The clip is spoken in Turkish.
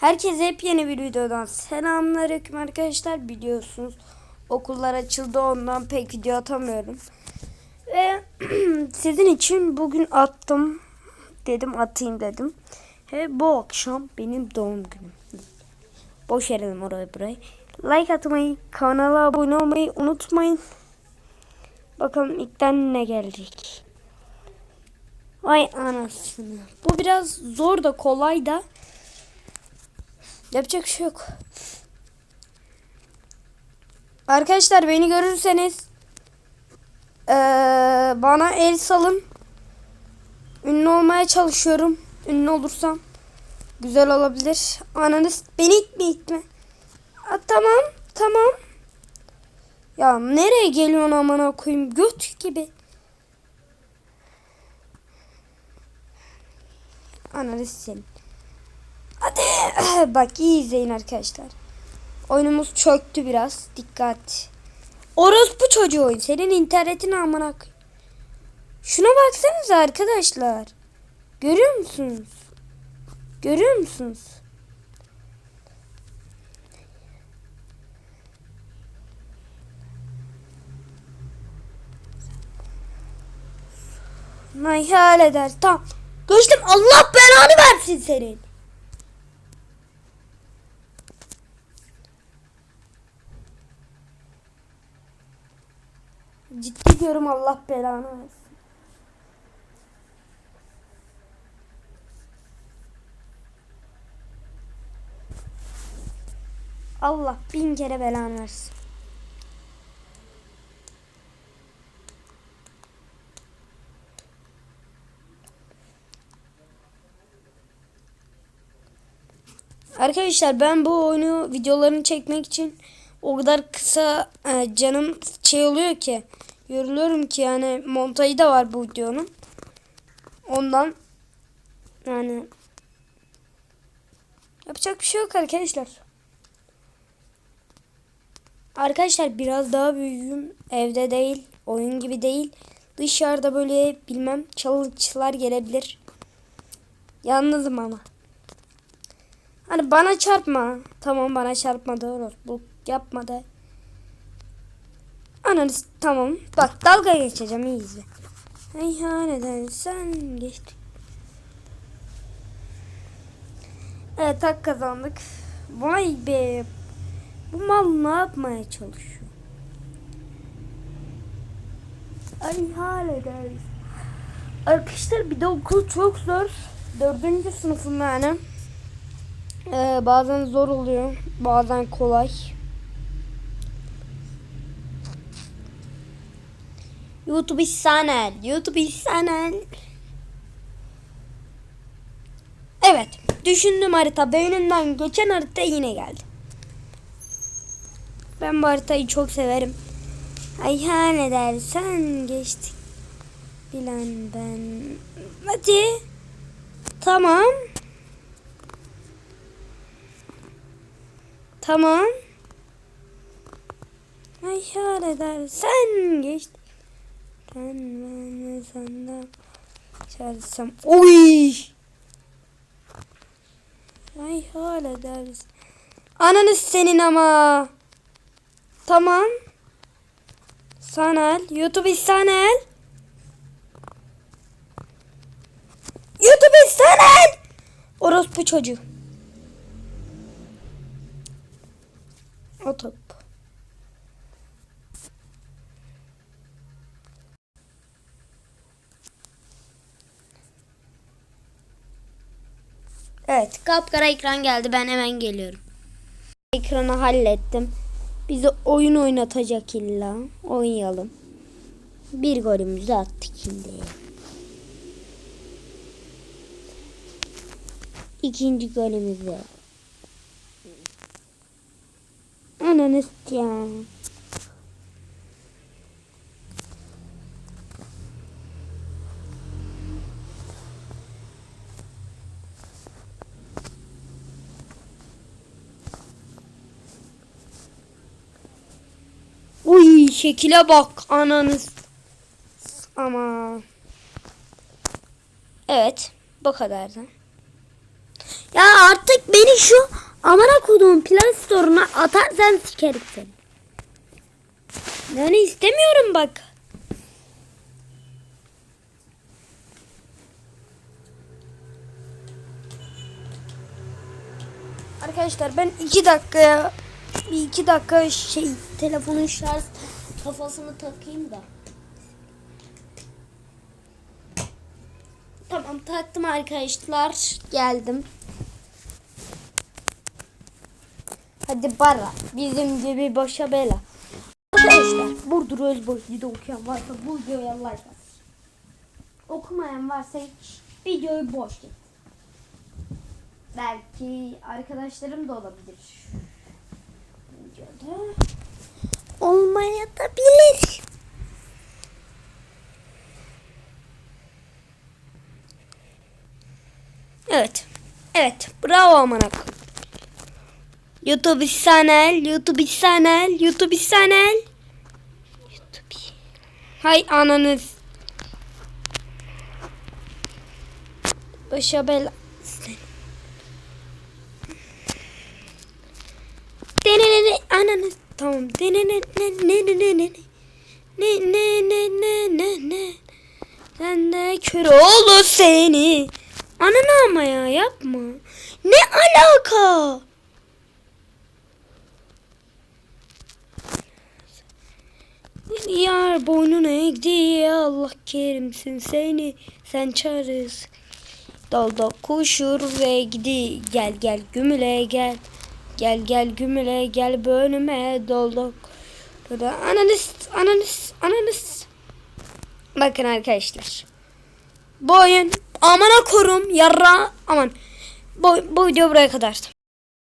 Herkese yepyeni bir videodan selamünaleyküm arkadaşlar. Biliyorsunuz okullar açıldı ondan pek video atamıyorum. Ve sizin için bugün attım. Dedim atayım dedim. Ve bu akşam benim doğum günüm. Boş verelim orayı burayı. Like atmayı, kanala abone olmayı unutmayın. Bakalım ilkten ne gelecek. Vay anasını. Bu biraz zor da kolay da. Yapacak şey yok. Arkadaşlar beni görürseniz eee, bana el salın. Ünlü olmaya çalışıyorum. Ünlü olursam güzel olabilir. Ananız beni itme itme. Aa, tamam tamam. Ya nereye geliyorsun amına koyayım göt gibi. Ananı senin. Hadi. Bak iyi izleyin arkadaşlar. Oyunumuz çöktü biraz. Dikkat. Orospu çocuğu oyun. Senin internetin amına Şuna baksanıza arkadaşlar. Görüyor musunuz? Görüyor musunuz? Hayal eder. Tamam. Geçtim. Allah belanı versin senin. Ciddi diyorum Allah belanı versin. Allah bin kere belanı versin. Arkadaşlar ben bu oyunu videolarını çekmek için o kadar kısa e, canım şey oluyor ki yoruluyorum ki yani montajı da var bu videonun. Ondan yani yapacak bir şey yok arkadaşlar. Arkadaşlar biraz daha büyüğüm. Evde değil. Oyun gibi değil. Dışarıda böyle bilmem çalıkçılar gelebilir. Yalnızım ama. Hani bana çarpma. Tamam bana çarpma doğru. Bu yapma da. Ananı s- tamam. Bak dalga geçeceğim iyi izle. Meyhaneden sen geçtin. Evet hak kazandık. Vay be. Bu mal ne yapmaya çalışıyor? Ay hallederiz. Arkadaşlar bir de okul çok zor. Dördüncü sınıfım yani. Ee, bazen zor oluyor. Bazen kolay. YouTube sanal. YouTube sanal. Evet. Düşündüm harita. Beynimden geçen harita yine geldi. Ben bu haritayı çok severim. Ay ha ne dersen geçtik. Bilen ben. Hadi. Tamam. Tamam. Ay ya dersen geçti. Ben ben senden çağırsam. Oy. Ay hala dersin. Ananı senin ama. Tamam. Sanal. YouTube sanal. YouTube sanal. Orospu çocuğu. O. Evet, kapkara ekran geldi. Ben hemen geliyorum. Ekranı hallettim. Bizi oyun oynatacak illa. Oynayalım. Bir golümüzü attık şimdi. İkinci golümüzü. Ananı ya. Uy şekile bak ananız. Ama. Evet bu kadardı. Ya artık beni şu Amına koduğum Play Store'una atarsan sikerim seni. Yani istemiyorum bak. Arkadaşlar ben iki dakikaya bir iki dakika şey telefonun şarj kafasını takayım da. Tamam taktım arkadaşlar. Geldim. Hadi bara. Bizim gibi başa bela. Arkadaşlar Burdur Özboşlu'da okuyan varsa bu videoya like at. Okumayan varsa videoyu boş git. Belki arkadaşlarım da olabilir. Videoda olmaya da bilir. Evet. Evet. Bravo amanak. YouTube channel, YouTube channel, YouTube channel. YouTube. Hay ananız. Başa bela. Ananız. Tamam. Denene ne ne ne ne ne. Ne ne ne ne ne ne. Sen de kör olur seni. Ananı ama ya yapma. Ne alaka? Yar boynuna eğdi Allah kerimsin seni sen çağırız. Dalda koşur ve gidi gel gel gümüle gel. Gel gel gümüle gel bölüme doldu. Ananız ananız ananız. Bakın arkadaşlar. Bu oyun amana korum yarra aman. Bu, bu video buraya kadar.